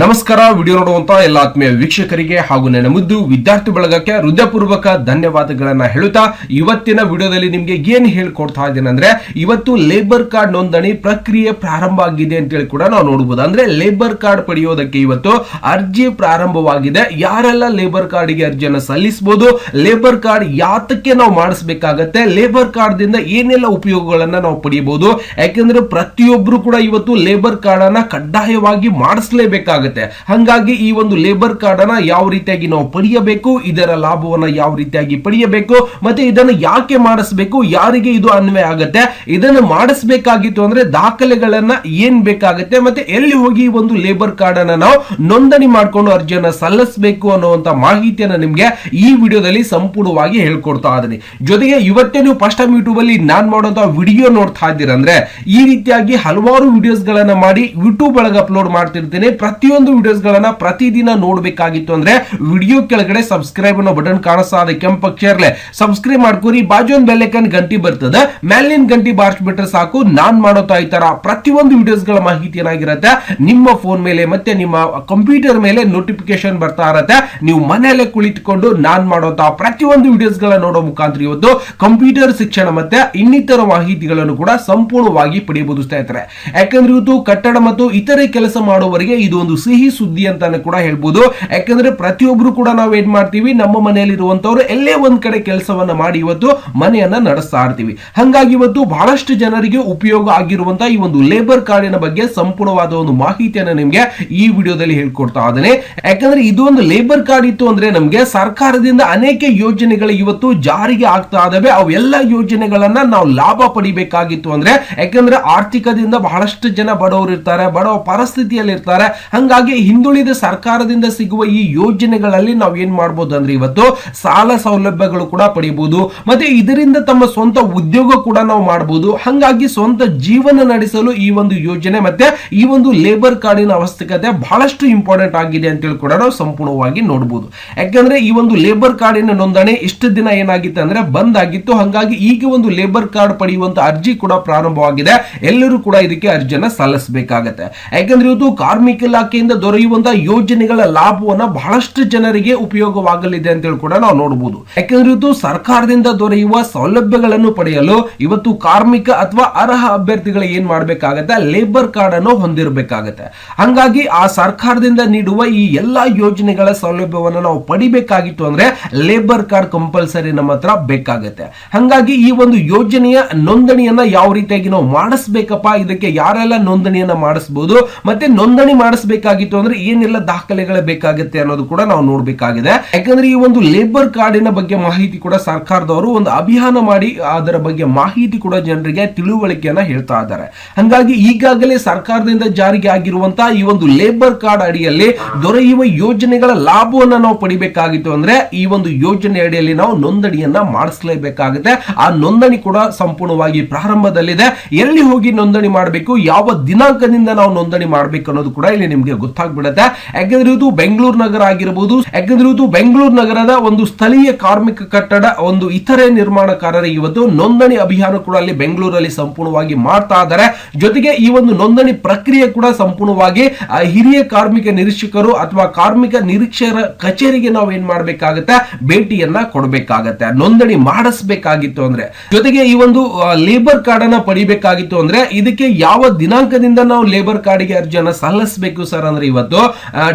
ನಮಸ್ಕಾರ, ವಿಡಿಯೋ ನೋಡುವಂತ ಎಲ್ಲ ಆತ್ಮೀಯ ವೀಕ್ಷಕರಿಗೆ ಹಾಗೂ ನನ್ನ ಮುದ್ದು ವಿದ್ಯಾರ್ಥಿ ಬಳಗಕ್ಕೆ ಹೃದಯಪೂರ್ವಕ ಧನ್ಯವಾದಗಳನ್ನ ಹೇಳುತ್ತಾ ಇವತ್ತಿನ ವಿಡಿಯೋದಲ್ಲಿ ನಿಮ್ಗೆ ಏನ್ ಹೇಳ್ಕೊಡ್ತಾ ಇದ್ದೇನೆ ಅಂದ್ರೆ ಇವತ್ತು ಲೇಬರ್ ಕಾರ್ಡ್ ನೋಂದಣಿ ಪ್ರಕ್ರಿಯೆ ಪ್ರಾರಂಭ ಆಗಿದೆ ಅಂತ ಹೇಳಿ ಕೂಡ ನಾವು ನೋಡಬಹುದು ಅಂದ್ರೆ ಲೇಬರ್ ಕಾರ್ಡ್ ಪಡೆಯೋದಕ್ಕೆ ಇವತ್ತು ಅರ್ಜಿ ಪ್ರಾರಂಭವಾಗಿದೆ. ಯಾರೆಲ್ಲ ಲೇಬರ್ ಕಾರ್ಡ್ಗೆ ಅರ್ಜಿಯನ್ನು ಸಲ್ಲಿಸಬಹುದು ಲೇಬರ್ ಕಾರ್ಡ್ ಯಾತಕ್ಕೆ ನಾವು ಮಾಡಿಸ್ಬೇಕಾಗತ್ತೆ ಲೇಬರ್ ಕಾರ್ಡ್ ದಿಂದ ಏನೆಲ್ಲ ಉಪಯೋಗಗಳನ್ನ ನಾವು ಪಡೆಯಬಹುದು, ಯಾಕೆಂದ್ರೆ ಪ್ರತಿಯೊಬ್ರು ಕೂಡ ಇವತ್ತು ಲೇಬರ್ ಕಾರ್ಡ್ ಅನ್ನ ಕಡ್ಡಾಯವಾಗಿ ಮಾಡಿಸ್ಲೇಬೇಕಾಗುತ್ತೆ. ಹಂಗಾಗಿ ಈ ಒಂದು ಲೇಬರ್ ಕಾರ್ಡ್ ಅನ್ನ ಯಾವ ರೀತಿಯಾಗಿ ನಾವು ಪಡೆಯಬೇಕು, ಇದರ ಲಾಭವನ್ನ ಯಾವ ರೀತಿಯಾಗಿ ಪಡೆಯಬೇಕು, ಮತ್ತೆ ಇದನ್ನು ಯಾಕೆ ಮಾಡಿಸ್ಬೇಕು, ಯಾರಿಗೆ ಇದು ಅನ್ವಯ ಆಗುತ್ತೆ, ಇದನ್ನು ಮಾಡಿಸಬೇಕಾಗಿತ್ತು ಅಂದ್ರೆ ದಾಖಲೆಗಳನ್ನ ಏನ್ ಬೇಕಾಗುತ್ತೆ, ಮತ್ತೆ ಎಲ್ಲಿ ಹೋಗಿ ಈ ಒಂದು ಲೇಬರ್ ಕಾರ್ಡ್ ಅನ್ನ ನಾವು ನೋಂದಣಿ ಮಾಡ್ಕೊಂಡು ಅರ್ಜಿಯನ್ನ ಸಲ್ಲಿಸಬೇಕು ಅನ್ನುವಂತ ಮಾಹಿತಿಯನ್ನ ನಿಮ್ಗೆ ಈ ವಿಡಿಯೋದಲ್ಲಿ ಸಂಪೂರ್ಣವಾಗಿ ಹೇಳ್ಕೊಡ್ತಾ ಇದ್ದೀನಿ. ಜೊತೆಗೆ ಇವತ್ತೇ ನೀವು ಫಸ್ಟ್ ಟೈಮ್ ಯೂಟ್ಯೂಬ್ ಅಲ್ಲಿ ನಾನ್ ಮಾಡುವಂತ ವಿಡಿಯೋ ನೋಡ್ತಾ ಇದ್ದೀರಂದ್ರೆ, ಈ ರೀತಿಯಾಗಿ ಹಲವಾರು ವಿಡಿಯೋಸ್ ಗಳನ್ನ ಮಾಡಿ ಯೂಟ್ಯೂಬ್ ಒಳಗೆ ಅಪ್ಲೋಡ್ ಮಾಡ್ತಿರ್ತೇನೆ. ಪ್ರತಿಯೊಂದು ವಿಡಿಯೋಸ್ ಗಳನ್ನ ಪ್ರತಿದಿನ ನೋಡ್ಬೇಕಾಗಿತ್ತು ಅಂದ್ರೆ ವಿಡಿಯೋ ಕೆಳಗಡೆ ಸಬ್ಸ್ಕ್ರೈಬ್ ಅನ್ನೋ ಬಟನ್ ಕಾಣಿಸ್ತಾ ಕೆಂಪು ಅಕ್ಷರಲೆ ಸಬ್ಸ್ಕ್ರೈಬ್ ಮಾಡ್ಕೊರಿ, ಬಾಜು ಒಂದು ಬೆಲ್ಲೈಕನ್ ಗಂಟಿ ಬರ್ತದೆ. ಮೇಲಿನ ಗಂಟಿ ಬಾರಿಸ್ಬಿಟ್ರೆ ಸಾಕು. ನಾನ್ ಮಾಡೋತಾ ಈ ತರ ಪ್ರತಿಯೊಂದು ವಿಡಿಯೋಸ್ಗಳ ಮಾಹಿತಿ ಏನಾಗಿರುತ್ತೆ? ನಿಮ್ಮ ಫೋನ್ ಮೇಲೆ ಮತ್ತೆ ನಿಮ್ಮ ಕಂಪ್ಯೂಟರ್ ಮೇಲೆ ನೋಟಿಫಿಕೇಶನ್ ಬರ್ತಾ ಇರತ್ತೆ. ನೀವು ಮನೆಯಲ್ಲೇ ಕುಳಿತುಕೊಂಡು ನಾನ್ ಮಾಡೋತಾ ಪ್ರತಿಯೊಂದು ವಿಡಿಯೋಸ್ಗಳ ನೋಡೋ ಮುಖಾಂತರ ಇವತ್ತು ಕಂಪ್ಯೂಟರ್ ಶಿಕ್ಷಣ ಮತ್ತೆ ಇನ್ನಿತರ ಮಾಹಿತಿಗಳನ್ನು ಕೂಡ ಸಂಪೂರ್ಣವಾಗಿ ಪಡೆಯಬಹುದು ಸ್ನೇಹಿತರೆ ಯಾಕಂದ್ರೆ ಇವತ್ತು ಕಟ್ಟಡ ಮತ್ತು ಇತರೆ ಕೆಲಸ ಮಾಡುವವರಿಗೆ ಇದು ಒಂದು ಸಿಹಿ ಸುದ್ದಿ ಅಂತಾನೆ ಕೂಡ ಹೇಳ್ಬೋದು. ಯಾಕಂದ್ರೆ ಪ್ರತಿಯೊಬ್ರು ಕೂಡ ನಾವು ಏನ್ ಮಾಡ್ತೀವಿ, ನಮ್ಮ ಮನೆಯಲ್ಲಿ ಇರುವಂತವ್ರು ಎಲ್ಲೇ ಒಂದ್ ಕಡೆ ಕೆಲಸವನ್ನ ಮಾಡಿ ಇವತ್ತು ಮನೆಯನ್ನ ನಡೆಸ್ತಾ ಇರ್ತೀವಿ. ಹಂಗಾಗಿ ಇವತ್ತು ಬಹಳಷ್ಟು ಜನರಿಗೆ ಉಪಯೋಗ ಆಗಿರುವಂತಹ ಈ ಒಂದು ಲೇಬರ್ ಕಾರ್ಡಿನ ಬಗ್ಗೆ ಸಂಪೂರ್ಣವಾದ ಒಂದು ಮಾಹಿತಿಯನ್ನ ನಿಮ್ಗೆ ಈ ವಿಡಿಯೋದಲ್ಲಿ ಹೇಳ್ಕೊಡ್ತಾ ಇದ್ದೇನೆ. ಯಾಕಂದ್ರೆ ಇದು ಒಂದು ಲೇಬರ್ ಕಾರ್ಡ್ ಇತ್ತು ಅಂದ್ರೆ ನಮ್ಗೆ ಸರ್ಕಾರದಿಂದ ಅನೇಕ ಯೋಜನೆಗಳು ಇವತ್ತು ಜಾರಿಗೆ ಆಗ್ತಾ ಇದಾವೆ ಅವೆಲ್ಲ ಯೋಜನೆಗಳನ್ನ ನಾವು ಲಾಭ ಪಡಿಬೇಕಾಗಿತ್ತು ಅಂದ್ರೆ, ಯಾಕಂದ್ರೆ ಆರ್ಥಿಕದಿಂದ ಬಹಳಷ್ಟು ಜನ ಬಡವರು ಇರ್ತಾರೆ, ಬಡವ ಪರಿಸ್ಥಿತಿಯಲ್ಲಿ ಇರ್ತಾರೆ ಹಂಗಾಗಿ ಹಿಂದುಳಿದ ಸರ್ಕಾರದಿಂದ ಸಿಗುವ ಈ ಯೋಜನೆಗಳಲ್ಲಿ ನಾವು ಏನ್ ಮಾಡ್ಬೋದು ಅಂದ್ರೆ ಇವತ್ತು ಸಾಲ ಸೌಲಭ್ಯಗಳು ಕೂಡ ಪಡೆಯಬಹುದು ಮತ್ತೆ ಇದರಿಂದ ತಮ್ಮ ಸ್ವಂತ ಉದ್ಯೋಗ ಕೂಡ ನಾವು ಮಾಡಬಹುದು ಹಂಗಾಗಿ ಸ್ವಂತ ಜೀವನ ನಡೆಸಲು ಈ ಒಂದು ಯೋಜನೆ ಮತ್ತೆ ಈ ಒಂದು ಲೇಬರ್ ಕಾರ್ಡಿನ ಅವಶ್ಯಕತೆ ಬಹಳಷ್ಟು ಇಂಪಾರ್ಟೆಂಟ್ ಆಗಿದೆ ಅಂತ ಹೇಳಿ ಕೂಡ ನಾವು ಸಂಪೂರ್ಣವಾಗಿ ನೋಡಬಹುದು ಯಾಕಂದ್ರೆ ಈ ಒಂದು ಲೇಬರ್ ಕಾರ್ಡಿನ ನೋಂದಣಿ ಇಷ್ಟು ದಿನ ಏನಾಗಿತ್ತು ಅಂದ್ರೆ ಬಂದ್ ಆಗಿತ್ತು. ಹಂಗಾಗಿ ಈಗ ಒಂದು ಲೇಬರ್ ಕಾರ್ಡ್ ಪಡೆಯುವಂತ ಅರ್ಜಿ ಕೂಡ ಪ್ರಾರಂಭವಾಗಿದೆ. ಎಲ್ಲರೂ ಕೂಡ ಇದಕ್ಕೆ ಅರ್ಜಿಯನ್ನು ಸಲ್ಲಿಸಬೇಕಾಗತ್ತೆ. ಯಾಕಂದ್ರೆ ಇವತ್ತು ಕಾರ್ಮಿಕ ಇಲಾಖೆಯಿಂದ ದೊರೆಯುವಂತಹ ಯೋಜನೆಗಳ ಲಾಭವನ್ನ ಬಹಳಷ್ಟು ಜನರಿಗೆ ಉಪಯೋಗವಾಗಲಿದೆ ಅಂತ ಹೇಳಿ ಕೂಡ ನಾವು ನೋಡಬಹುದು ಯಾಕೆಂದ್ರೆ ಇದು ಸರ್ಕಾರದಿಂದ ದೊರೆಯುವ ಸೌಲಭ್ಯಗಳನ್ನು ಪಡೆಯಲು ಇವತ್ತು ಕಾರ್ಮಿಕ ಅಥವಾ ಅರ್ಹ ಅಭ್ಯರ್ಥಿಗಳು ಏನ್ ಮಾಡಬೇಕಾಗತ್ತೆ? ಲೇಬರ್ ಕಾರ್ಡ್ ಅನ್ನು ಹೊಂದಿರಬೇಕಾಗತ್ತೆ. ಹಂಗಾಗಿ ಆ ಸರ್ಕಾರದಿಂದ ನೀಡುವ ಈ ಎಲ್ಲಾ ಯೋಜನೆಗಳ ಸೌಲಭ್ಯವನ್ನು ನಾವು ಪಡಿಬೇಕಾಗಿತ್ತು ಅಂದ್ರೆ ಲೇಬರ್ ಕಾರ್ಡ್ ಕಂಪಲ್ಸರಿ ನಮ್ಮ ಹತ್ರ ಬೇಕಾಗತ್ತೆ. ಹಂಗಾಗಿ ಈ ಒಂದು ಯೋಜನೆಯ ನೋಂದಣಿಯನ್ನ ಯಾವ ರೀತಿಯಾಗಿ ನಾವು ಮಾಡಿಸ್ಬೇಕಪ್ಪ? ಇದಕ್ಕೆ ಯಾರೆಲ್ಲ ನೋಂದಣಿಯನ್ನ ಮಾಡಿಸಬಹುದು ಮತ್ತೆ ನೋಂದಣಿ ಮಾಡಿಸಬೇಕಾಗಿತ್ತು ಅಂದ್ರೆ ಏನೆಲ್ಲ ದಾಖಲೆಗಳು ಬೇಕಾಗುತ್ತೆ ಅನ್ನೋದು ಕೂಡ ನಾವು ನೋಡ್ಬೇಕಾಗಿದೆ. ಯಾಕಂದ್ರೆ ಈ ಒಂದು ಲೇಬರ್ ಕಾರ್ಡಿನ ಬಗ್ಗೆ ಮಾಹಿತಿ ಕೂಡ ಸರ್ಕಾರದವರು ಒಂದು ಅಭಿಯಾನ ಮಾಡಿ ಅದರ ಬಗ್ಗೆ ಮಾಹಿತಿ ಕೂಡ ಜನರಿಗೆ ತಿಳುವಳಿಕೆಯನ್ನ ಹೇಳ್ತಾ ಇದ್ದಾರೆ. ಹಂಗಾಗಿ ಈಗಾಗಲೇ ಸರ್ಕಾರದಿಂದ ಜಾರಿಗೆ ಆಗಿರುವಂತಹ ಈ ಒಂದು ಲೇಬರ್ ಕಾರ್ಡ್ ಅಡಿಯಲ್ಲಿ ದೊರೆಯುವ ಯೋಜನೆಗಳ ಲಾಭವನ್ನ ನಾವು ಪಡಿಬೇಕಾಗಿತ್ತು ಅಂದ್ರೆ ಈ ಒಂದು ಯೋಜನೆ ಅಡಿಯಲ್ಲಿ ನಾವು ನೋಂದಣಿಯನ್ನ ಮಾಡಿಸಲೇಬೇಕಾಗುತ್ತೆ. ಆ ನೋಂದಣಿ ಕೂಡ ಸಂಪೂರ್ಣವಾಗಿ ಪ್ರಾರಂಭದಲ್ಲಿದೆ. ಎಲ್ಲಿ ಹೋಗಿ ನೋಂದಣಿ ಮಾಡಬೇಕು, ಯಾವ ದಿನಾಂಕದಿಂದ ನಾವು ನೋಂದಣಿ ಮಾಡಬೇಕು ಅನ್ನೋದು ಕೂಡ ಇಲ್ಲಿ ನಿಮಗೆ ಗೊತ್ತಾಗ್ಬಿಡುತ್ತೆ. ಯಾಕಂದ್ರೆ ಇದು ಬೆಂಗಳೂರು ನಗರ ಆಗಿರಬಹುದು ಯಾಕಂದ್ರೆ ಇದು ಬೆಂಗಳೂರು ನಗರದ ಒಂದು ಸ್ಥಳೀಯ ಕಾರ್ಮಿಕ ಕಟ್ಟಡ, ಒಂದು ಇತರೆ ನಿರ್ಮಾಣಕಾರರ ಇವತ್ತು ನೋಂದಣಿ ಅಭಿಯಾನ ಕೂಡ ಅಲ್ಲಿ ಬೆಂಗಳೂರಲ್ಲಿ ಸಂಪೂರ್ಣವಾಗಿ ಮಾಡ್ತಾ ಇದ್ದಾರೆ. ಜೊತೆಗೆ ಈ ಒಂದು ನೋಂದಣಿ ಪ್ರಕ್ರಿಯೆ ಕೂಡ ಸಂಪೂರ್ಣವಾಗಿ ಹಿರಿಯ ಕಾರ್ಮಿಕ ನಿರೀಕ್ಷಕರು ಅಥವಾ ಕಾರ್ಮಿಕ ನಿರೀಕ್ಷಕರ ಕಚೇರಿಗೆ ನಾವು ಏನ್ ಮಾಡ್ಬೇಕಾಗತ್ತೆ? ಭೇಟಿಯನ್ನ ಕೊಡಬೇಕಾಗತ್ತೆ. ನೋಂದಣಿ ಮಾಡಿಸಬೇಕಾಗಿತ್ತು ಅಂದ್ರೆ. ಜೊತೆಗೆ ಈ ಒಂದು ಲೇಬರ್ ಕಾರ್ಡ್ ಅನ್ನ ಪಡಿಬೇಕಾಗಿತ್ತು ಅಂದ್ರೆ, ಇದಕ್ಕೆ ಯಾವ ದಿನಾಂಕದಿಂದ ನಾವು ಲೇಬರ್ ಕಾರ್ಡ್ಗೆ ಅರ್ಜಿಯನ್ನ ಸಲ್ಲಿಸಬೇಕು ಸರ್ ಅಂದ್ರೆ ಇವತ್ತು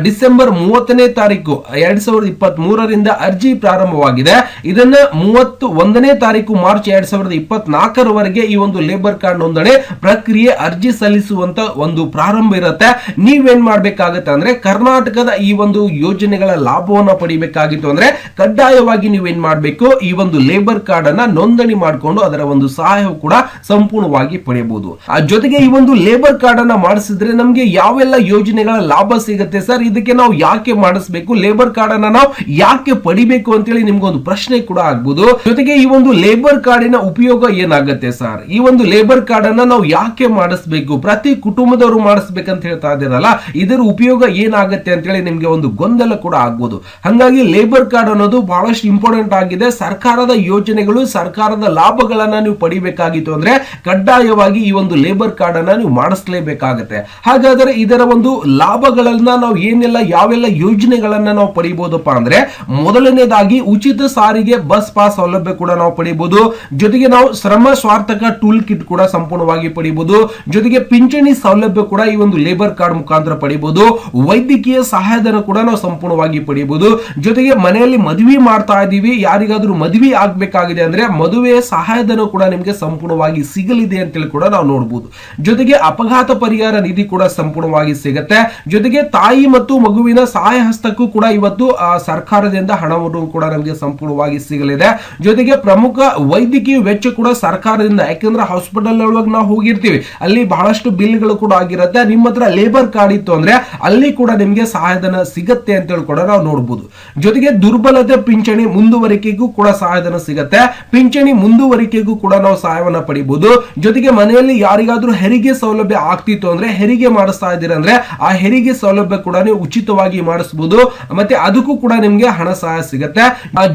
ಡಿಸೆಂಬರ್ ಮೂವತ್ತನೇ ತಾರೀಕು, ಎರಡ್ ಸಾವಿರದ ಅರ್ಜಿ ಪ್ರಾರಂಭವಾಗಿದೆ. ಇದನ್ನ ಮೂವತ್ತು ಒಂದನೇ ತಾರೀಕು ಮಾರ್ಚ್ ಎರಡ್ ಸಾವಿರದ ಇಪ್ಪತ್ನಾಲ್ಕರವರೆಗೆ ಈ ಒಂದು ಲೇಬರ್ ಕಾರ್ಡ್ ನೋಂದಣಿ ಪ್ರಕ್ರಿಯೆ ಅರ್ಜಿ ಸಲ್ಲಿಸುವಂತ ಒಂದು ಪ್ರಾರಂಭ ಇರುತ್ತೆ. ನೀವೇನ್ ಮಾಡ್ಬೇಕಾಗತ್ತೆ ಅಂದ್ರೆ, ಕರ್ನಾಟಕದ ಈ ಒಂದು ಯೋಜನೆಗಳ ಲಾಭವನ್ನ ಪಡಿಬೇಕಾಗಿತ್ತು ಅಂದ್ರೆ, ಕಡ್ಡಾಯವಾಗಿ ನೀವೇನ್ ಮಾಡಬೇಕು, ಈ ಒಂದು ಲೇಬರ್ ಕಾರ್ಡ್ ಅನ್ನ ನೋಂದಣಿ ಮಾಡಿಕೊಂಡು ಅದರ ಒಂದು ಸಹಾಯ ಕೂಡ ಸಂಪೂರ್ಣವಾಗಿ ಪಡೆಯಬಹುದು ಆ ಜೊತೆಗೆ ಈ ಒಂದು ಲೇಬರ್ ಕಾರ್ಡ್ ಅನ್ನ ಮಾಡಿಸಿದ್ರೆ ನಮಗೆ ಯಾವೆಲ್ಲ ಯೋಜನೆಗಳ ಲಾಭ ಸಿಗುತ್ತೆ. ಸರ್, ಇದಕ್ಕೆ ನಾವು ಯಾಕೆ ಮಾಡಿಸ್ಬೇಕು? ಲೇಬರ್ ಕಾರ್ಡ್ ಅನ್ನ ನಾವು ಯಾಕೆ ಪಡಿಬೇಕು ಅಂತೇಳಿ ನಿಮ್ಗೊಂದು ಪ್ರಶ್ನೆ ಕೂಡ ಆಗ್ಬೋದು. ಜೊತೆಗೆ ಈ ಒಂದು ಲೇಬರ್ ಕಾರ್ಡಿನ ಉಪಯೋಗ ಏನಾಗುತ್ತೆ ಸರ್? ಈ ಒಂದು ಲೇಬರ್ ಕಾರ್ಡ್ ಅನ್ನ ನಾವು ಯಾಕೆ ಮಾಡಿಸ್ಬೇಕು? ಪ್ರತಿ ಕುಟುಂಬದವರು ಮಾಡಿಸ್ಬೇಕಂತ ಹೇಳ್ತಾ ಇದ್ದೀರಲ್ಲ, ಇದರ ಉಪಯೋಗ ಏನಾಗುತ್ತೆ ಅಂತೇಳಿ ನಿಮ್ಗೆ ಒಂದು ಗೊಂದಲ ಕೂಡ ಆಗ್ಬಹುದು ಹಂಗಾಗಿ ಲೇಬರ್ ಕಾರ್ಡ್ ಅನ್ನೋದು ಬಹಳಷ್ಟು ಇಂಪಾರ್ಟೆಂಟ್ ಆಗಿದೆ. ಸರ್ಕಾರದ ಯೋಜನೆಗಳು, ಸರ್ಕಾರದ ಲಾಭಗಳನ್ನ ನೀವು ಪಡಿಬೇಕಾಗಿತ್ತು ಅಂದ್ರೆ ಕಡ್ಡಾಯವಾಗಿ ಈ ಒಂದು ಲೇಬರ್ ಕಾರ್ಡ್ ಅನ್ನ ನೀವು ಮಾಡಿಸ್ಲೇಬೇಕಾಗತ್ತೆ. ಹಾಗಾದ್ರೆ ಇದರ ಒಂದು ಲಾಭಗಳನ್ನ ನಾವು ಏನೆಲ್ಲ ಯಾವೆಲ್ಲ ಯೋಜನೆಗಳನ್ನ ನಾವು ಪಡಿಬಹುದಪ್ಪ ಅಂದ್ರೆ ಮೊದಲನೇದಾಗಿ ಉಚಿತ ಸಾರಿಗೆ, ಬಸ್ ಪಾಸ್ ಸೌಲಭ್ಯ ಕೂಡ ನಾವು ಪಡಿಬಹುದು ಜೊತೆಗೆ ನಾವು ಶ್ರಮ ಸ್ವಾರ್ಥಕ ಟೂಲ್ ಕಿಟ್ ಕೂಡ ಸಂಪೂರ್ಣವಾಗಿ ಪಡಿಬಹುದು ಜೊತೆಗೆ ಪಿಂಚಣಿ ಸೌಲಭ್ಯ ಕೂಡ ಈ ಒಂದು ಲೇಬರ್ ಕಾರ್ಡ್ ಮುಖಾಂತರ ಪಡಿಬಹುದು ವೈದ್ಯಕೀಯ ಸಹಾಯಧನ ಕೂಡ ನಾವು ಸಂಪೂರ್ಣವಾಗಿ ಪಡಿಬಹುದು ಜೊತೆಗೆ ಮನೆಯಲ್ಲಿ ಮದುವೆ ಮಾಡ್ತಾ ಇದ್ದೀವಿ. ಯಾರಿಗಾದ್ರೂ ಮದುವೆ ಆಗ್ಬೇಕಾಗಿದೆ ಅಂದ್ರೆ ಮದುವೆಯ ಸಹಾಯಧನ ಕೂಡ ನಿಮಗೆ ಸಂಪೂರ್ಣವಾಗಿ ಸಿಗಲಿದೆ ಅಂತೇಳಿ ಕೂಡ ನಾವು ನೋಡಬಹುದು ಜೊತೆಗೆ ಅಪಘಾತ ಪರಿಹಾರ ನಿಧಿ ಕೂಡ ಸಂಪೂರ್ಣವಾಗಿ ಸಿಗುತ್ತೆ. ಜೊತೆಗೆ ತಾಯಿ ಮತ್ತು ಮಗುವಿನ ಸಹಾಯ ಹಸ್ತಕ್ಕೂ ಕೂಡ ಇವತ್ತು ಸರ್ಕಾರದಿಂದ ಹಣವನ್ನು ಕೂಡ ನಮಗೆ ಸಂಪೂರ್ಣವಾಗಿ ಸಿಗಲಿದೆ. ಜೊತೆಗೆ ಪ್ರಮುಖ ವೈದ್ಯಕೀಯ ವೆಚ್ಚ ಕೂಡ ಸರ್ಕಾರದಿಂದ, ಯಾಕಂದ್ರೆ ಹಾಸ್ಪಿಟಲ್ ಒಳಗೆ ನಾವು ಹೋಗಿರ್ತೀವಿ. ಅಲ್ಲಿ ಬಹಳಷ್ಟು ಬಿಲ್ಗಳು ಕೂಡ ಆಗಿರುತ್ತೆ. ನಿಮ್ಮ ಹತ್ರ ಲೇಬರ್ ಕಾರ್ಡ್ ಇತ್ತು ಅಂದ್ರೆ ಅಲ್ಲಿ ಕೂಡ ನಿಮಗೆ ಸಹಾಯಧನ ಸಿಗತ್ತೆ ಅಂತೇಳಿ ಕೂಡ ನಾವು ನೋಡಬಹುದು ಜೊತೆಗೆ ದುರ್ಬಲತೆ ಪಿಂಚಣಿ ಮುಂದುವರಿಕೆಗೂ ಕೂಡ ಸಹಾಯಧನ ಸಿಗತ್ತೆ. ಪಿಂಚಣಿ ಮುಂದುವರಿಕೆಗೂ ಕೂಡ ನಾವು ಸಹಾಯವನ್ನ ಪಡಿಬಹುದು ಜೊತೆಗೆ ಮನೆಯಲ್ಲಿ ಯಾರಿಗಾದ್ರೂ ಹೆರಿಗೆ ಸೌಲಭ್ಯ ಆಗ್ತಿತ್ತು ಅಂದ್ರೆ ಹೆರಿಗೆ ಮಾಡಿಸ್ತಾ ಇದ್ದೀರಾ ಅಂದ್ರೆ ಆ ಹೆರಿಗೆ ಸೌಲಭ್ಯ ಕೂಡ ನೀವು ಉಚಿತವಾಗಿ ಮಾಡಿಸಬಹುದು ಮತ್ತೆ ಅದಕ್ಕೂ ಕೂಡ ನಿಮ್ಗೆ ಹಣ ಸಹಾಯ ಸಿಗುತ್ತೆ.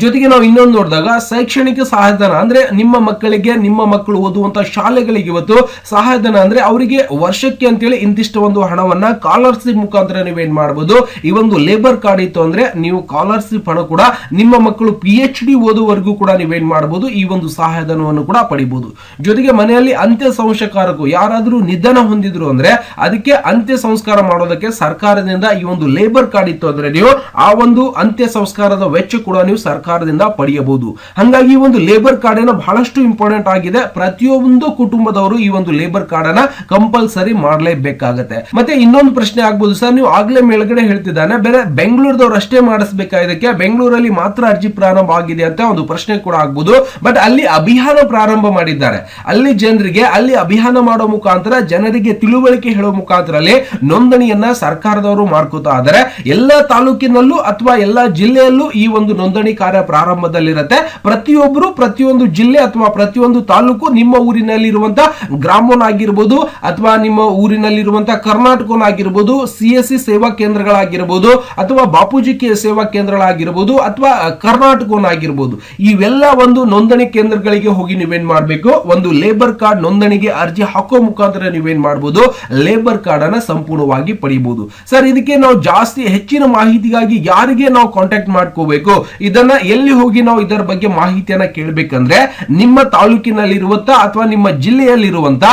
ಜೊತೆಗೆ ನಾವು ಇನ್ನೊಂದು ನೋಡಿದಾಗ ಶೈಕ್ಷಣಿಕ ಸಹಾಯಧನ ಅಂದ್ರೆ ನಿಮ್ಮ ಮಕ್ಕಳಿಗೆ ನಿಮ್ಮ ಮಕ್ಕಳು ಓದುವಂತ ಶಾಲೆಗಳಿಗೆ ಇವತ್ತು ಸಹಾಯಧನ ಅಂದ್ರೆ ಅವರಿಗೆ ವರ್ಷಕ್ಕೆ ಅಂತೇಳಿ ಇಂತಿಷ್ಟು ಒಂದು ಹಣವನ್ನ ಸ್ಕಾಲರ್ಶಿಪ್ ಮುಖಾಂತರ ನೀವೇನ್ ಮಾಡಬಹುದು ಈ ಒಂದು ಲೇಬರ್ ಕಾರ್ಡ್ ಇತ್ತು ಅಂದ್ರೆ ನೀವು ಕಾಲರ್ಶಿಪ್ ಹಣ ಕೂಡ ನಿಮ್ಮ ಮಕ್ಕಳು ಪಿ ಎಚ್ ಡಿ ಓದುವರೆಗೂ ಕೂಡ ನೀವೇನ್ ಮಾಡಬಹುದು ಈ ಒಂದು ಸಹಾಯಧನವನ್ನು ಕೂಡ ಪಡಿಬಹುದು ಜೊತೆಗೆ ಮನೆಯಲ್ಲಿ ಅಂತ್ಯ ಸಂಸ್ಕಾರಕ್ಕೂ ಯಾರಾದರೂ ನಿಧನ ಹೊಂದಿದ್ರು ಅಂದ್ರೆ ಅದಕ್ಕೆ ಅಂತ್ಯ ಸಂಸ್ಕಾರ ಮಾಡೋದಕ್ಕೆ ಸರ್ಕಾರದಿಂದ ಈ ಒಂದು ಲೇಬರ್ ಕಾರ್ಡ್ ಇತ್ತು ಅಂದ್ರೆ ನೀವು ಆ ಒಂದು ಅಂತ್ಯ ಸಂಸ್ಕಾರದ ವೆಚ್ಚ ಕೂಡ ನೀವು ಸರ್ಕಾರದಿಂದ ಪಡೆಯಬಹುದು. ಹಂಗಾಗಿ ಈ ಒಂದು ಲೇಬರ್ ಕಾರ್ಡ್ ಏನೋ ಬಹಳಷ್ಟು ಇಂಪಾರ್ಟೆಂಟ್ ಆಗಿದೆ. ಪ್ರತಿಯೊಂದು ಕುಟುಂಬದವರು ಈ ಒಂದು ಲೇಬರ್ ಕಾರ್ಡ್ ಅನ್ನ ಕಂಪಲ್ಸರಿ ಮಾಡಲೇಬೇಕಾಗತ್ತೆ. ಮತ್ತೆ ಇನ್ನೊಂದು ಪ್ರಶ್ನೆ ಆಗ್ಬೋದು ಸರ್. ನೀವು ಆಗ್ಲೇ ಮೇಲ್ಗಡೆ ಹೇಳ್ತಿದ್ದಾನೆ, ಬೇರೆ ಬೆಂಗಳೂರದವ್ರು ಅಷ್ಟೇ ಮಾಡಿಸ್ಬೇಕಾದಕ್ಕೆ ಬೆಂಗಳೂರಲ್ಲಿ ಮಾತ್ರ ಅರ್ಜಿ ಪ್ರಾರಂಭ ಆಗಿದೆ ಅಂತ ಒಂದು ಪ್ರಶ್ನೆ ಕೂಡ ಆಗ್ಬೋದು. ಬಟ್ ಅಲ್ಲಿ ಅಭಿಯಾನ ಪ್ರಾರಂಭ ಮಾಡಿದ್ದಾರೆ. ಅಲ್ಲಿ ಜನರಿಗೆ, ಅಲ್ಲಿ ಅಭಿಯಾನ ಮಾಡೋ ಮುಖಾಂತರ ಜನರಿಗೆ ತಿಳುವಳಿಕೆ ಹೇಳೋ ಮುಖಾಂತರ ನೋಂದಣಿಯನ್ನ ಸರ್ಕಾರದವರು ಮಾಡ್ಕೋತಾ ಆದರೆ ಎಲ್ಲ ತಾಲೂಕಿನಲ್ಲೂ ಅಥವಾ ಎಲ್ಲ ಜಿಲ್ಲೆಯಲ್ಲೂ ಈ ಒಂದು ನೋಂದಣಿ ಕಾರ್ಯ ಪ್ರಾರಂಭದಲ್ಲಿರುತ್ತೆ. ಪ್ರತಿಯೊಬ್ಬರು ಪ್ರತಿಯೊಂದು ಜಿಲ್ಲೆ ಅಥವಾ ಪ್ರತಿಯೊಂದು ತಾಲೂಕು ನಿಮ್ಮ ಊರಿನಲ್ಲಿರುವಂತ ಗ್ರಾಮವನ್ನಾಗಿರ್ಬೋದು ಅಥವಾ ನಿಮ್ಮ ಊರಿನಲ್ಲಿರುವಂತ ಕರ್ನಾಟಕವನ್ನಾಗಿರ್ಬೋದು ಸಿ ಎಸ್ ಸಿ ಸೇವಾ ಕೇಂದ್ರಗಳಾಗಿರ್ಬೋದು ಅಥವಾ ಬಾಪೂಜಿ ಸೇವಾ ಕೇಂದ್ರಗಳಾಗಿರ್ಬೋದು ಅಥವಾ ಕರ್ನಾಟಕವನ್ನಾಗಿರ್ಬೋದು ಇವೆಲ್ಲ ಒಂದು ನೋಂದಣಿ ಕೇಂದ್ರಗಳಿಗೆ ಹೋಗಿ ನೀವೇನ್ ಮಾಡಬೇಕು? ಒಂದು ಲೇಬರ್ ಕಾರ್ಡ್ ನೋಂದಣಿಗೆ ಅರ್ಜಿ ಹಾಕೋ ಮುಖಾಂತರ ನೀವೇನ್ ಮಾಡಬಹುದು ಲೇಬರ್ ಕಾರ್ಡ್ ಅನ್ನ ಸಂಪೂರ್ಣವಾಗಿ ಪಡಿಬಹುದು ಸರ್, ಇದಕ್ಕೆ ನಾವು ಜಾಸ್ತಿ ಹೆಚ್ಚಿನ ಮಾಹಿತಿಗಾಗಿ ಯಾರಿಗೆ ನಾವು ಕಾಂಟ್ಯಾಕ್ಟ್ ಮಾಡ್ಕೋಬೇಕು? ಇದನ್ನ ಎಲ್ಲಿ ಹೋಗಿ ನಾವು ಇದರ ಬಗ್ಗೆ ಮಾಹಿತಿಯನ್ನ ಕೇಳಬೇಕಂದ್ರೆ ನಿಮ್ಮ ತಾಲೂಕಿನಲ್ಲಿರುವಂತ ಅಥವಾ ನಿಮ್ಮ ಜಿಲ್ಲೆಯಲ್ಲಿರುವಂತ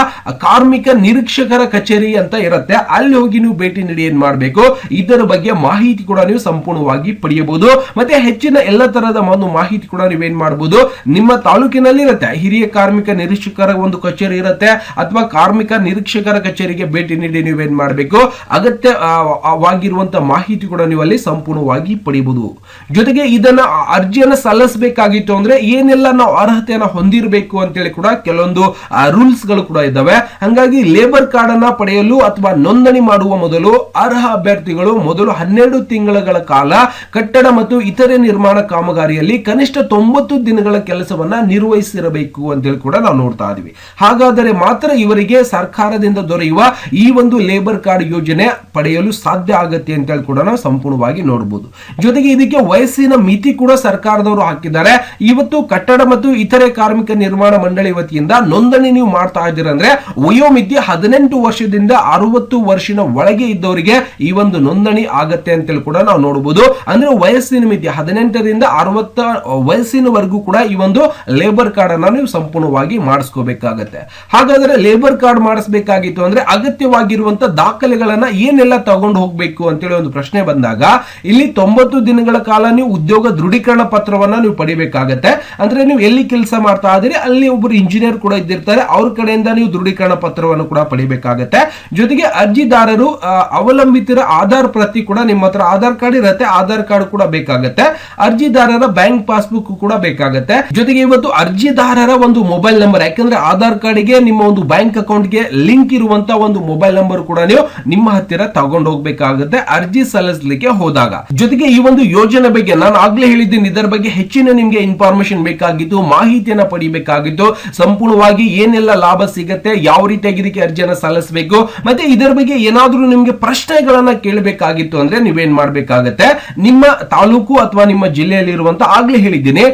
ಕಾರ್ಮಿಕ ನಿರೀಕ್ಷಕರ ಕಚೇರಿ ಅಂತ ಇರುತ್ತೆ. ಅಲ್ಲಿ ಹೋಗಿ ನೀವು ಭೇಟಿ ನೀಡಿ ಏನ್ ಮಾಡಬೇಕು? ಇದರ ಬಗ್ಗೆ ಮಾಹಿತಿ ಕೂಡ ನೀವು ಸಂಪೂರ್ಣವಾಗಿ ಪಡೆಯಬಹುದು. ಮತ್ತೆ ಹೆಚ್ಚಿನ ಎಲ್ಲ ತರಹದ ಒಂದು ಮಾಹಿತಿ ಕೂಡ ನೀವೇನ್ ಮಾಡಬಹುದು ನಿಮ್ಮ ತಾಲೂಕಿನಲ್ಲಿ ಇರುತ್ತೆ. ಹಿರಿಯ ಕಾರ್ಮಿಕ ನಿರೀಕ್ಷಕರ ಒಂದು ಕಚೇರಿ ಇರುತ್ತೆ. ಅಥವಾ ಕಾರ್ಮಿಕ ನಿರೀಕ್ಷಕರ ಕಚೇರಿಗೆ ಭೇಟಿ ನೀಡಿ ನೀವೇನ್ ಮಾಡಬೇಕು? ಅಗತ್ಯ ಆ, ವಾಗಿರುವಂತಹ ಮಾಹಿತಿ ಕೂಡ ನೀವು ಅಲ್ಲಿ ಸಂಪೂರ್ಣವಾಗಿ ಪಡೆಯಬಹುದು ಜೊತೆಗೆ ಇದನ್ನ ಅರ್ಜಿಯನ್ನು ಸಲ್ಲಿಸಬೇಕಾಗಿತ್ತು ಅಂದ್ರೆ ಏನೆಲ್ಲ ನಾವು ಅರ್ಹತೆಯನ್ನ ಹೊಂದಿರಬೇಕು ಅಂತೇಳಿ ಕೂಡ ಕೆಲವೊಂದು ರೂಲ್ಸ್ಗಳು ಕೂಡ ಇದ್ದಾವೆ. ಹಂಗಾಗಿ ಲೇಬರ್ ಕಾರ್ಡ್ ಅನ್ನ ಪಡೆಯಲು ಅಥವಾ ನೋಂದಣಿ ಮಾಡುವ ಮೊದಲು ಅರ್ಹ ಅಭ್ಯರ್ಥಿಗಳು ಮೊದಲು ಹನ್ನೆರಡು ತಿಂಗಳ ಕಾಲ ಕಟ್ಟಡ ಮತ್ತು ಇತರೆ ನಿರ್ಮಾಣ ಕಾಮಗಾರಿಯಲ್ಲಿ ಕನಿಷ್ಠ ತೊಂಬತ್ತು ದಿನಗಳ ಕೆಲಸವನ್ನ ನಿರ್ವಹಿಸಿರಬೇಕು ಅಂತೇಳಿ ಕೂಡ ನಾವು ನೋಡ್ತಾ ಇದೀವಿ. ಹಾಗಾದರೆ ಮಾತ್ರ ಇವರಿಗೆ ಸರ್ಕಾರದಿಂದ ದೊರೆಯುವ ಈ ಒಂದು ಲೇಬರ್ ಕಾರ್ಡ್ ಯೋಜನೆ ಪಡೆಯಲು ಸಾಧ್ಯ ಆಗತ್ತೆ ಅಂತೇಳಿ ಕೂಡ ನಾವು ಸಂಪೂರ್ಣವಾಗಿ ನೋಡಬಹುದು ಜೊತೆಗೆ ಇದಕ್ಕೆ ವಯಸ್ಸಿನ ಮಿತಿ ಕೂಡ ಸರ್ಕಾರದವರು ಹಾಕಿದ್ದಾರೆ. ಇವತ್ತು ಕಟ್ಟಡ ಮತ್ತು ಇತರೆ ಕಾರ್ಮಿಕ ನಿರ್ಮಾಣ ಮಂಡಳಿ ವತಿಯಿಂದ ನೋಂದಣಿ ನೀವು ಮಾಡ್ತಾ ಇದ್ದೀರಂದ್ರೆ ವಯೋಮಿತಿ ಹದಿನೆಂಟು ವರ್ಷದಿಂದ ಅರವತ್ತು ವರ್ಷದ ಒಳಗೆ ಇದ್ದವರಿಗೆ ಈ ಒಂದು ನೋಂದಣಿ ಆಗತ್ತೆ ಅಂತೇಳಿ ಕೂಡ ನಾವು ನೋಡಬಹುದು ಅಂದ್ರೆ ವಯಸ್ಸಿನ ಮಿತಿ ಹದಿನೆಂಟರಿಂದ ಅರವತ್ತ, ವಯಸ್ಸಿನವರೆಗೂ ಕೂಡ ಈ ಒಂದು ಲೇಬರ್ ಕಾರ್ಡ್ ಅನ್ನ ನೀವು ಸಂಪೂರ್ಣವಾಗಿ ಮಾಡಿಸ್ಕೋಬೇಕಾಗತ್ತೆ. ಹಾಗಾದ್ರೆ ಲೇಬರ್ ಕಾರ್ಡ್ ಮಾಡಿಸ್ಬೇಕಾಗಿತ್ತು ಅಂದ್ರೆ ಅಗತ್ಯವಾಗಿರುವಂತ ದಾಖಲೆಗಳನ್ನ ಏನೆಲ್ಲ ತಗೊಂಡು ಹೋಗ್ಬೇಕು ಅಂತೇಳಿ ಒಂದು ಪ್ರಶ್ನೆ ಬಂದಾಗ, ಇಲ್ಲಿ ತೊಂಬತ್ತು ದಿನಗಳ ಕಾಲ ನೀವು ಉದ್ಯೋಗ ದೃಢೀಕರಣ ಪತ್ರವನ್ನ ನೀವು ಪಡಿಬೇಕಾಗತ್ತೆ. ಅಂದ್ರೆ ನೀವು ಎಲ್ಲಿ ಕೆಲಸ ಮಾಡ್ತಾ ಇದ್ದೀರಿ, ಅಲ್ಲಿ ಒಬ್ಬರು ಇಂಜಿನಿಯರ್ ಕೂಡ ಇದ್ದಿರ್ತಾರೆ, ಅವ್ರ ಕಡೆಯಿಂದ ನೀವು ದೃಢೀಕರಣ ಪತ್ರವನ್ನು ಕೂಡ ಪಡಿಬೇಕಾಗತ್ತೆ. ಜೊತೆಗೆ ಅರ್ಜಿದಾರರು ಅವಲಂಬಿತರ ಆಧಾರ್ ಪ್ರತಿ ಕೂಡ ನಿಮ್ಮ ಹತ್ರ ಆಧಾರ್ ಕಾರ್ಡ್ ಇರುತ್ತೆ, ಆಧಾರ್ ಕಾರ್ಡ್ ಕೂಡ ಬೇಕಾಗತ್ತೆ. ಅರ್ಜಿದಾರರ ಬ್ಯಾಂಕ್ ಪಾಸ್ಬುಕ್ ಕೂಡ ಬೇಕಾಗತ್ತೆ. ಜೊತೆಗೆ ಇವತ್ತು ಅರ್ಜಿದಾರರ ಒಂದು ಮೊಬೈಲ್ ನಂಬರ್, ಯಾಕಂದ್ರೆ ಆಧಾರ್ ಕಾರ್ಡ್ಗೆ ನಿಮ್ಮ ಒಂದು ಬ್ಯಾಂಕ್ ಅಕೌಂಟ್ಗೆ ಲಿಂಕ್ ಇರುವಂತ ಒಂದು ಮೊಬೈಲ್ ನಂಬರ್ ಕೂಡ ನೀವು ನಿಮ್ಮ ಹತ್ತಿರ ತಗೊಂಡು ಹೋಗ್ಬೇಕಾಗುತ್ತೆ, ಅರ್ಜಿ ಸಲ್ಲಿಸಲಿಕ್ಕೆ ಹೋದಾಗ. ಜೊತೆಗೆ ಈ ಒಂದು ಯೋಜನೆ ಬಗ್ಗೆ ನಾನು ಆಗ್ಲೇ ಹೇಳಿದ್ದೀನಿ, ಇದರ ಬಗ್ಗೆ ಹೆಚ್ಚಿನ ನಿಮ್ಗೆ ಇನ್ಫಾರ್ಮೇಶನ್ ಬೇಕಾಗಿತ್ತು ಮಾಹಿತಿಯನ್ನ ಪಡಿಬೇಕಾಗಿತ್ತು ಸಂಪೂರ್ಣವಾಗಿ ಏನೆಲ್ಲ ಲಾಭ ಸಿಗತ್ತೆ, ಯಾವ ರೀತಿಯಾಗಿ ಇದಕ್ಕೆ ಅರ್ಜಿಯನ್ನ ಸಲ್ಲಿಸಬೇಕು, ಮತ್ತೆ ಇದರ ಬಗ್ಗೆ ಏನಾದ್ರೂ ನಿಮ್ಗೆ ಪ್ರಶ್ನೆಗಳನ್ನ ಕೇಳಬೇಕಾಗಿತ್ತು ಅಂದ್ರೆ ನೀವೇನ್ ಮಾಡ್ಬೇಕಾಗತ್ತೆ. ನಿಮ್ಮ ತಾಲೂಕು ಅಥವಾ ನಿಮ್ಮ ಜಿಲ್ಲೆಯಲ್ಲಿ ಇರುವಂತ ಆಗ್ಲೇ ಹೇಳಿದ್ದೀನಿ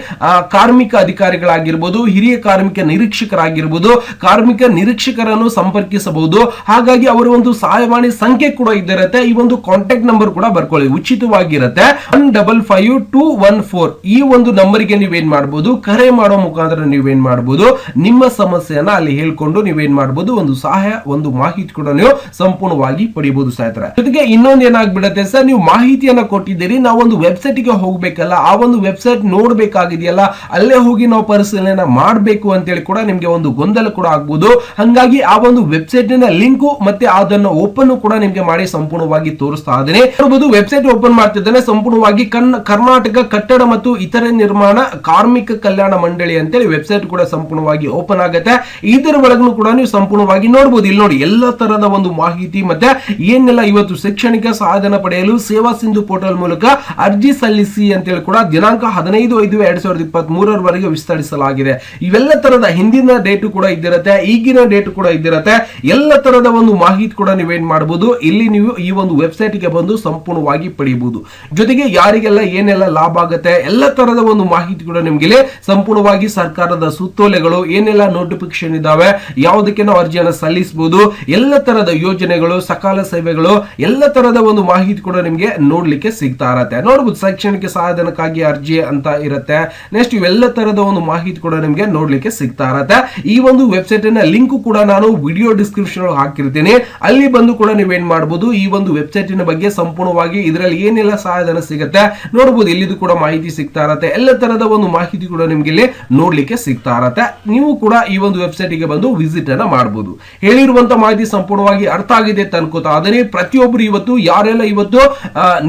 ಕಾರ್ಮಿಕ ಅಧಿಕಾರಿಗಳಾಗಿರ್ಬೋದು, ಹಿರಿಯ ಕಾರ್ಮಿಕ ನಿರೀಕ್ಷಕರಾಗಿರ್ಬೋದು, ಕಾರ್ಮಿಕ ನಿರೀಕ್ಷಕರನ್ನು ಸಂಪರ್ಕಿಸಬಹುದು. ಹಾಗಾಗಿ ಅವರ ಒಂದು ಸಹಾಯವಾಣಿ ಸಂಖ್ಯೆ ಕೂಡ ಇದ್ದಿರತ್ತೆ, ಈ ಒಂದು ಕಾಂಟ್ಯಾಕ್ಟ್ ನಂಬರ್ ಕೂಡ ಬರ್ಕೊಳ್ಳಿ. ಉಚಿತವಾಗಿರುತ್ತೆ. One double five two one four ಈ ಒಂದು ನಂಬರ್ಗೆ ನೀವೇನ್ ಮಾಡಬಹುದು ಕರೆ ಮಾಡೋ ಮುಖಾಂತರ ನೀವೇನ್ ಮಾಡಬಹುದು ನಿಮ್ಮ ಸಮಸ್ಯೆಯನ್ನ ಅಲ್ಲಿ ಹೇಳ್ಕೊಂಡು ನೀವೇನ್ ಮಾಡಬಹುದು ಒಂದು ಸಹಾಯ, ಒಂದು ಮಾಹಿತಿ ಕೂಡ ನೀವು ಸಂಪೂರ್ಣವಾಗಿ ಪಡೆಯಬಹುದು ಸ್ನೇಹಿತರೆ. ಜೊತೆಗೆ ಇನ್ನೊಂದು ಏನಾಗ್ಬಿಡತ್ತೆ ಸರ್, ನೀವು ಮಾಹಿತಿಯನ್ನ ಕೊಟ್ಟಿದ್ದೀರಿ, ನಾವು ಒಂದು ವೆಬ್ಸೈಟ್ಗೆ ಹೋಗ್ಬೇಕಲ್ಲ, ಆ ಒಂದು ವೆಬ್ಸೈಟ್ ನೋಡ್ಬೇಕಾಗಿದೆಯಲ್ಲ, ಅಲ್ಲೇ ಹೋಗಿ ನಾವು ಪರಿಶೀಲನೆ ಮಾಡಬೇಕು ಅಂತೇಳಿ ಕೂಡ ನಿಮ್ಗೆ ಒಂದು ಗೊಂದಲ ಕೂಡ ಆಗ್ಬಹುದು ಹಂಗಾಗಿ ಆ ಒಂದು ವೆಬ್ಸೈಟ್ನ ಲಿಂಕು ಮತ್ತೆ ಅದನ್ನು ಓಪನ್ ಕೂಡ ನಿಮ್ಗೆ ಮಾಡಿ ಸಂಪೂರ್ಣವಾಗಿ ತೋರಿಸ್ತಾ ಇದ್ದೇನೆ. ನೋಡಬಹುದು ವೆಬ್ಸೈಟ್ ಓಪನ್ ಮಾಡ್ತಿದ್ದಾನೆ, ಸಂಪೂರ್ಣವಾಗಿ ಕರ್ನಾಟಕ ಕಟ್ಟಡ ಮತ್ತು ಇತರೆ ನಿರ್ಮಾಣ, ಕಾರ್ಮಿಕ ಕಲ್ಯಾಣ ಮಂಡಳಿ ಅಂತೇಳಿ ವೆಬ್ಸೈಟ್ ಕೂಡ ಸಂಪೂರ್ಣವಾಗಿ ಓಪನ್ ಆಗುತ್ತೆ. ಇದರ ಒಳಗೂ ಕೂಡ ನೀವು ಸಂಪೂರ್ಣವಾಗಿ ನೋಡಬಹುದು ಇಲ್ಲಿ ನೋಡಿ, ಎಲ್ಲ ತರದ ಒಂದು ಮಾಹಿತಿ ಮತ್ತೆ ಏನೆಲ್ಲ ಇವತ್ತು ಶೈಕ್ಷಣಿಕ ಸಾಧನ ಪಡೆಯಲು ಸೇವಾ ಸಿಂಧು ಪೋರ್ಟಲ್ ಮೂಲಕ ಅರ್ಜಿ ಸಲ್ಲಿಸಿ ಅಂತೇಳಿ ಕೂಡ ದಿನಾಂಕ ಹದಿನೈದು ಐದು ಎರಡ್ ಸಾವಿರದ ಇಪ್ಪತ್ತ್ ಮೂರರವರೆಗೆ ವಿಸ್ತರಿಸಲಾಗಿದೆ. ಇವೆಲ್ಲ ತರದ ಹಿಂದಿನ ಡೇಟ್ ಕೂಡ ಇದ್ದಿರತ್ತೆ, ಈಗಿನ ಡೇಟ್ ಕೂಡ ಇದ್ದಿರತ್ತೆ. ಎಲ್ಲ ತರದ ಒಂದು ಮಾಹಿತಿ ಕೂಡ ನೀವೇನ್ ಮಾಡಬಹುದು ಇಲ್ಲಿ ನೀವು ಈ ಒಂದು ವೆಬ್ಸೈಟ್ಗೆ ಬಂದು ಸಂಪೂರ್ಣವಾಗಿ ಪಡೆಯಬಹುದು. ಜೊತೆಗೆ ಯಾರಿಗೆಲ್ಲ ಏನೆಲ್ಲ ಲಾಭ ಆಗುತ್ತೆ, ಎಲ್ಲ ತರಹದ ಒಂದು ಮಾಹಿತಿ ಕೂಡ ನಿಮ್ಗೆ ಇಲ್ಲಿ ಸಂಪೂರ್ಣವಾಗಿ ಸರ್ಕಾರದ ಸುತ್ತೋಲೆಗಳು, ಏನೆಲ್ಲ ನೋಟಿಫಿಕೇಶನ್ ಇದಾವೆ ಯಾವುದಕ್ಕೆ ನಾವು ಅರ್ಜಿಯನ್ನು ಸಲ್ಲಿಸಬಹುದು, ಎಲ್ಲ ತರಹದ ಯೋಜನೆಗಳು, ಸಕಾಲ ಸೇವೆಗಳು, ಎಲ್ಲ ತರಹದ ಒಂದು ಮಾಹಿತಿ ಕೂಡ ನಿಮ್ಗೆ ನೋಡ್ಲಿಕ್ಕೆ ಸಿಗ್ತಾ ಇರತ್ತೆ. ನೋಡ್ಬೋದು, ಶೈಕ್ಷಣಿಕ ಸಹಾಯಧನಕ್ಕಾಗಿ ಅರ್ಜಿ ಅಂತ ಇರುತ್ತೆ. ನೆಕ್ಸ್ಟ್ ಇವೆಲ್ಲ ತರಹದ ಒಂದು ಮಾಹಿತಿ ಕೂಡ ನಿಮ್ಗೆ ನೋಡ್ಲಿಕ್ಕೆ ಸಿಗ್ತಾ ಇರತ್ತೆ. ಈ ಒಂದು ವೆಬ್ಸೈಟ್ ಲಿಂಕ್ ಕೂಡ ನಾನು ವಿಡಿಯೋ ಡಿಸ್ಕ್ರಿಪ್ಷನ್ ಹಾಕಿರ್ತೀನಿ. ಅಲ್ಲಿ ಬಂದು ಕೂಡ ನೀವೇನ್ ಮಾಡಬಹುದು ಈ ಒಂದು ವೆಬ್ಸೈಟಿನ ಬಗ್ಗೆ ಸಂಪೂರ್ಣವಾಗಿ ಇದರಲ್ಲಿ ಏನೆಲ್ಲ ಸಹಾಯಧನ ಸಿಗುತ್ತೆ ನೋಡಬಹುದು ಎಲ್ಲಿದು ಕೂಡ ಮಾಹಿತಿ ಸಿಗ್ತಾ ಇರತ್ತೆ. ಎಲ್ಲ ತರದ ಒಂದು ಮಾಹಿತಿ ಕೂಡ ನಿಮ್ಗೆ ಇಲ್ಲಿ ನೋಡ್ಲಿಕ್ಕೆ ಸಿಗ್ತಾ ಇರತ್ತೆ. ನೀವು ಕೂಡ ಈ ಒಂದು ವೆಬ್ಸೈಟ್ಗೆ ಬಂದು ವಿಸಿಟ್ ಅನ್ನ ಮಾಡಬಹುದು ಹೇಳಿರುವಂತ ಮಾಹಿತಿ ಸಂಪೂರ್ಣವಾಗಿ ಅರ್ಥ ಆಗಿದೆ ಅದನ್ನೇ ಆದರೆ ಪ್ರತಿಯೊಬ್ಬರು ಇವತ್ತು, ಯಾರೆಲ್ಲ ಇವತ್ತು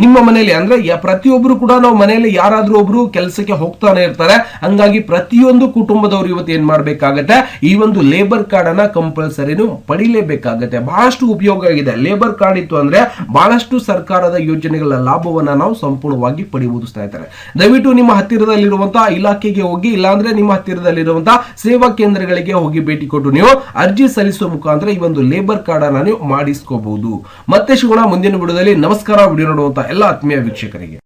ನಿಮ್ಮ ಮನೆಯಲ್ಲಿ ಅಂದ್ರೆ ಪ್ರತಿಯೊಬ್ಬರು ಕೂಡ ನಾವು ಮನೆಯಲ್ಲಿ ಯಾರಾದ್ರೂ ಒಬ್ರು ಕೆಲಸಕ್ಕೆ ಹೋಗ್ತಾನೆ ಇರ್ತಾರೆ. ಹಂಗಾಗಿ ಪ್ರತಿಯೊಂದು ಕುಟುಂಬದವರು ಇವತ್ತು ಏನ್ ಮಾಡ್ಬೇಕಾಗತ್ತೆ? ಈ ಒಂದು ಲೇಬರ್ ಕಾರ್ಡ್ ಅನ್ನ ಕಂಪಲ್ಸರಿನೂ ಪಡಿಲೇಬೇಕಾಗತ್ತೆ. ಬಹಳಷ್ಟು ಉಪಯೋಗ ಆಗಿದೆ. ಲೇಬರ್ ಇತ್ತು ಅಂದ್ರೆ ಬಹಳಷ್ಟು ಸರ್ಕಾರದ ಯೋಜನೆಗಳ ಲಾಭವನ್ನ ನಾವು ಸಂಪೂರ್ಣವಾಗಿ ಪಡೆಯುವುದು ಇದ್ದಾರೆ. ದಯವಿಟ್ಟು ನಿಮ್ಮ ಹತ್ತಿರದಲ್ಲಿರುವಂತಹ ಇಲಾಖೆಗೆ ಹೋಗಿ, ಇಲ್ಲಾಂದ್ರೆ ನಿಮ್ಮ ಹತ್ತಿರದಲ್ಲಿರುವಂತಹ ಸೇವಾ ಕೇಂದ್ರಗಳಿಗೆ ಹೋಗಿ ಭೇಟಿ ಕೊಟ್ಟು ನೀವು ಅರ್ಜಿ ಸಲ್ಲಿಸುವ ಮುಖಾಂತರ ಈ ಒಂದು ಲೇಬರ್ ಕಾರ್ಡ್ ಅನ್ನ ನೀವು ಮಾಡಿಸ್ಕೋಬಹುದು. ಮತ್ತೆ ಶಿವಣ ಮುಂದಿನ ವಿಡಿಯೋದಲ್ಲಿ. ನಮಸ್ಕಾರ. ವಿಡಿಯೋ ನೋಡುವಂತಹ ಎಲ್ಲ ಆತ್ಮೀಯ ವೀಕ್ಷಕರಿಗೆ.